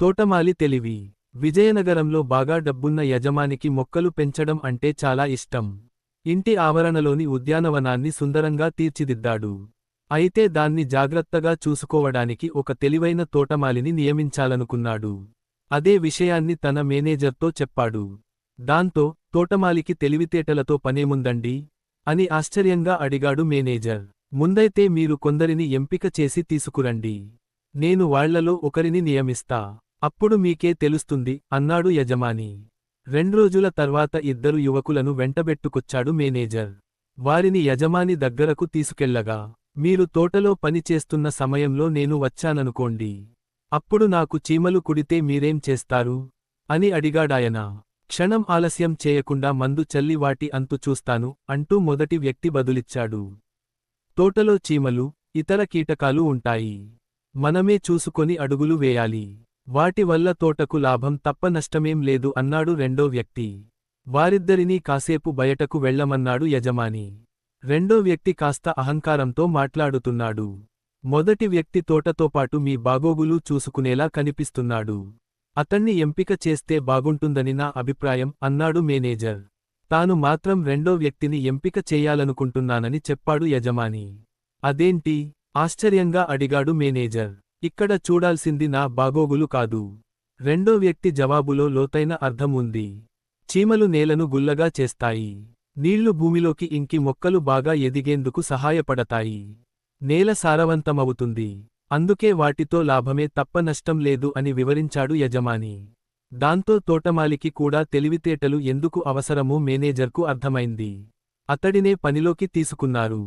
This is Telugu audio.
తోటమాలి తెలివి. విజయనగరంలో బాగా డబ్బున్న యజమానికి మొక్కలు పెంచడం అంటే చాలా ఇష్టం. ఇంటి ఆవరణలోని ఉద్యానవనాన్ని సుందరంగా తీర్చిదిద్దాడు. అయితే దాన్ని జాగ్రత్తగా చూసుకోవడానికి ఒక తెలివైన తోటమాలిని నియమించాలనుకున్నాడు. అదే విషయాన్ని తన మేనేజర్తో చెప్పాడు. దాంతో తోటమాలికి తెలివితేటలతో పనేముందండి? అని ఆశ్చర్యంగా అడిగాడు మేనేజర్. ముందైతే మీరు కొందరిని ఎంపిక చేసి తీసుకురండి. నేను వాళ్ళలో ఒకరిని నియమిస్తా. అప్పుడు మీకే తెలుస్తుంది అన్నాడు యజమాని. రెండ్రోజుల తర్వాత ఇద్దరు యువకులను వెంటబెట్టుకొచ్చాడు మేనేజర్. వారిని యజమాని దగ్గరకు తీసుకెళ్ళగా మీరు తోటలో పనిచేస్తున్న సమయంలో నేను వచ్చాననుకోండి. అప్పుడు నాకు చీమలు కుడితే మీరేం చేస్తారు? అని అడిగాడాయన. క్షణం ఆలస్యం చేయకుండా మందు చల్లి వాటి అంతు చూస్తాను అంటూ మొదటి వ్యక్తి బదులిచ్చాడు. తోటలో చీమలు ఇతర కీటకాలు ఉంటాయి. మనమే చూసుకొని అడుగులు వేయాలి. వాటి వల్ల తోటకు లాభం తప్ప నష్టమేం లేదు అన్నాడు రెండో వ్యక్తి. వారిద్దరినీ కాసేపు బయటకు వెళ్ళమన్నాడు యజమాని. రెండో వ్యక్తి కాస్త అహంకారంతో మాట్లాడుతున్నాడు. మొదటి వ్యక్తి తోటతో పాటు మీ బాగోగులు చూసుకునేలా కనిపిస్తున్నాడు. అతన్ని ఎంపిక చేస్తే బాగుంటుందని నా అభిప్రాయం అన్నాడు మేనేజర్. తాను మాత్రం రెండో వ్యక్తిని ఎంపిక చేయాలనుకుంటున్నానని చెప్పాడు యజమాని. అదేంటి? ఆశ్చర్యంగా అడిగాడు మేనేజర్. ఇక్కడ చూడాల్సింది నా బాగోగులు కాదు. రెండో వ్యక్తి జవాబులో లోతైన అర్థం ఉంది. చీమలు నేలను గుల్లగా చేస్తాయి. నీళ్ళు భూమిలోకి ఇంకి మొక్కలు బాగా ఎదిగేందుకు సహాయపడతాయి. నేల సారవంతమవుతుంది. అందుకే వాటితో లాభమే తప్ప నష్టం లేదు అని వివరించాడు యజమాని. దాంతో తోటమాలికి కూడా తెలివితేటలు ఎందుకు అవసరమో మేనేజర్కు అర్థమైంది. అతడినే పనిలోకి తీసుకున్నారు.